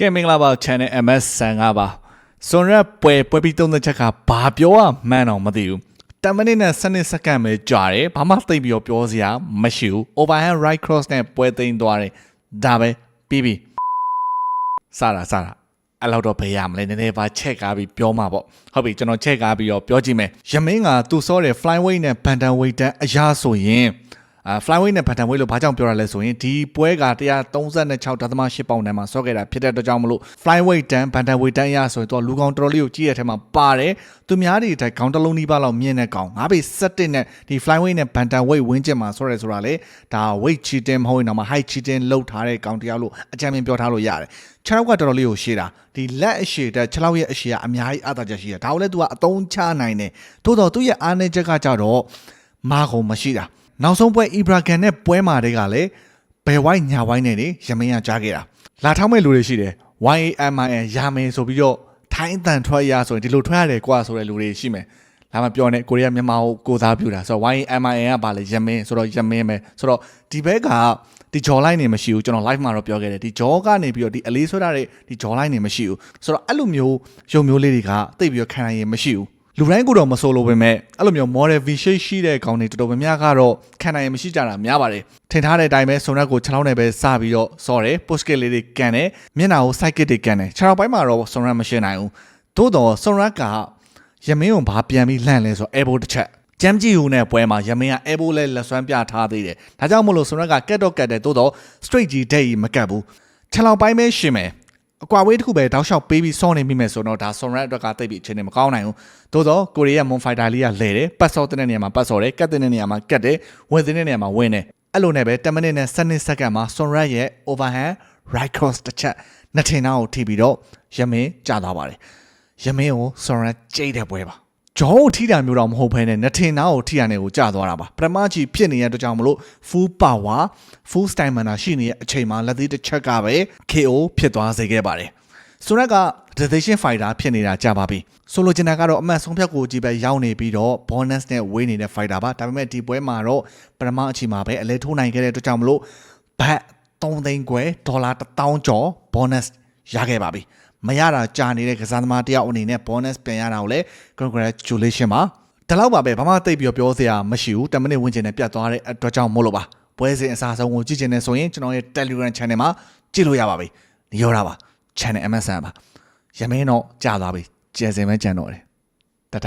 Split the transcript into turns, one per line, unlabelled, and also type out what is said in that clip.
ကဲမင်္ဂလာပါ channel MS ဆန်ကပါစွန်ရက်ပွဲပွဲပြီးသုံးသက်ချက်ကဘာပြောရမှန်းတော့မသိဘူး10မိနစ်နဲ့7စက္ကန့်ပဲကြာတယ်ဘာမှသိပ်ပြီးတော့ပြောစရာမရှိဘူး overhand right cross နဲ့ပွဲသိမ်းသွားတယ်ဒါပဲပြီးပြီစတာစတာအဲ့လောက်တော့ဘယ်ရမလဲနည်းနည်းပါချက်ကားပြီးပြောမှာပေါ့ဟုတ်ပြီကျွန်တော်ချက်ကားပြီးတော့ပြောကြည့်မယ်ယမင်းကသူ့စောတဲ့ flyweight နဲ့ bantamweight တန်းအရာဆိုရင် အာ flyweight နဲ့ bantamweight လို့ဘာကြောင့်ပြောရလဲဆိုရင်ဒီပွဲက136.8ပေါင်တန်းမှာဆော့ခဲ့တာဖြစ်တဲ့အတွက်ကြောင့်မလို့ flyweight တန်း bantamweight တန်းအရာဆိုရင်တော့လူကောင်တော်တော်လေးကိုကြည့်ရတဲ့ထဲမှာပါတယ်သူများတွေတိုင်းခေါင်းတစ်လုံးနီးပါးလောက်မြင့်တဲ့ကောင်ငါးပေ7နဲ့ဒီ flyweight နဲ့ bantamweight ဝင်းကျင်မှာဆော့ရဲဆိုတာလေဒါ weight cheating မဟုတ်ရင်တော့ high cheating လုပ်ထားတဲ့ကောင်တရားလို့အကြံဉာဏ်ပြောထားလို့ရတယ်ခြေထောက်ကတော်တော်လေးကိုရှေ့တာဒီလက်အရှည်တက်ခြေထောက်ရဲ့အရှည်ကအများကြီးအသာချက်ရှိတယ်ဒါကိုလည်း तू ကအသုံးချနိုင်တယ်သို့တော့သူ့ရဲ့အားနည်းချက်ကကြတော့မာကုန်မရှိတာ နောက်ဆုံးပွဲ Ibrahim နဲ့ပွဲမာတွေကလည်းဘယ်ဝိုင်းညာဝိုင်းနဲ့နေရမင်းကကြားခဲ့တာလာထောက်မဲ့လူတွေရှိတယ် YAMIN ရာမင်းဆိုပြီးတော့ထိုင်းအတန်ထွက်ရဆိုရင်ဒီလိုထွက်ရတယ်ကွာဆိုတဲ့လူတွေရှိမယ်လာမပြောနဲ့ကိုရီးယားမြန်မာကိုကိုသားပြူတာဆိုတော့ YAMIN ကဘာလဲရမင်းဆိုတော့ရမင်းပဲဆိုတော့ဒီဘက်ကဒီဂျော်လိုက်နေမရှိဘူးကျွန်တော် live မှာတော့ပြောခဲ့တယ်ဒီဂျော်ကနေပြီးတော့ဒီအလေးဆွဲထားတဲ့ဒီဂျော်လိုက်နေမရှိဘူးဆိုတော့အဲ့လိုမျိုးရုံမျိုးလေးတွေကတိတ်ပြီးတော့ခံနိုင်ရင်မရှိဘူး လူတိုင်းကိုတော့မဆိုလို့ပဲမဲ့အဲ့လိုမျိုး model v shape ရှိတဲ့ကောင်တွေတော်တော်များများကတော့ခံနိုင်ရင်မရှိကြတာများပါတယ်ထင်ထားတဲ့အတိုင်းပဲစုံရက်ကို6လောင်းနဲ့ပဲစပြီးတော့စော်တယ် push kick လေးတွေကန်တယ်မျက်နှာကို side kick တွေကန်တယ်ခြေထောက်ပိုင်းမှာတော့စုံရက်မရှိနိုင်ဘူးသို့တော့စုံရက်ကရမင်းကိုဘာပြန်ပြီးလှန့်လဲဆိုတော့ elbow တစ်ချက်ဂျမ်ဂျီဟူနဲ့ပွဲမှာရမင်းက elbow လဲလက်ဆွမ်းပြထားသေးတယ်ဒါကြောင့်မို့လို့စုံရက်ကကက်တော့ကက်တယ်သို့တော့ straight ကြီးဒိတ်ကြီးမကတ်ဘူးခြေထောက်ပိုင်းပဲရှင်မယ် အကွာဝေးတစ်ခုပဲတောက်လျှောက်ပေးပြီးစောနေမိမယ်ဆိုတော့ဒါဆွန်ရက်အတွက်ကတိတ်ပြီးအခြေအနေမကောင်းနိုင်ဘူးသို့တော့ကိုရီးယားမွန်ဖိုက်တာလေးကလဲတယ်ပတ်စောတဲ့နေရာမှာပတ်စောတယ်ကတ်တဲ့နေရာမှာကတ်တယ်ဝင်တဲ့နေရာမှာဝင်တယ်အဲ့လိုနဲ့ပဲ10မိနစ်နဲ့7စက္ကန့်မှာဆွန်ရက်ရဲ့ overhand right cross တစ်ချက်နှစ်ထင်သားကိုထိပြီးတော့ရမင်းကြာသွားပါတယ်ရမင်းကိုဆွန်ရက်ကြိတ်တဲ့ပွဲပါ ဂျောင်းကိုထိတာမျိုးတော့မဟုတ်ဘဲနဲ့နှစ်ထင်သားကိုထိရတဲ့ကိုကြာသွားတာပါပထမကြီးဖြစ်နေတဲ့အတွက်ကြောင့်မလို့ full power full stamina ရှိနေတဲ့အချိန်မှာလက်သေးတစ်ချက်ကပဲ KO ဖြစ်သွားစေခဲ့ပါတယ်ဆိုရက်က decision fighter ဖြစ်နေတာကြာပါပြီဆိုလိုချင်တာကတော့အမှန်ဆုံးဖြတ်ကိုကြီးပဲရောက်နေပြီးတော့ bonus နဲ့ဝေးနေတဲ့ fighter ပါဒါပေမဲ့ဒီပွဲမှာတော့ပထမအချိန်မှာပဲအလဲထိုးနိုင်ခဲ့တဲ့အတွက်ကြောင့်မလို့ဘတ်3သိန်းခွဲဒေါ်လာ1000ကျော် bonus ရခဲ့ပါပြီ မရတာကြာနေတဲ့ကစားသမားတယောက်အနေနဲ့ bonus ပြန်ရတာကိုလည်း congratulation ပါဒီလောက်ပါပဲဘာမှသိပ်ပြီးပြောစရာမရှိဘူး10မိနစ်ဝန်းကျင်နဲ့ပြတ်သွားတဲ့အတွက်ကြောင့်မို့လို့ပါပွဲစဉ်အစားဆုံးကိုကြည့်ချင်နေဆိုရင်ကျွန်တော်ရဲ့ Telegram channel မှာကြည့်လို့ရပါပြီညောတာပါ channel MSN ပါရမင်းတော့ကြာသွားပြီကျယ်စင်ပဲကြံတော့တယ်တတ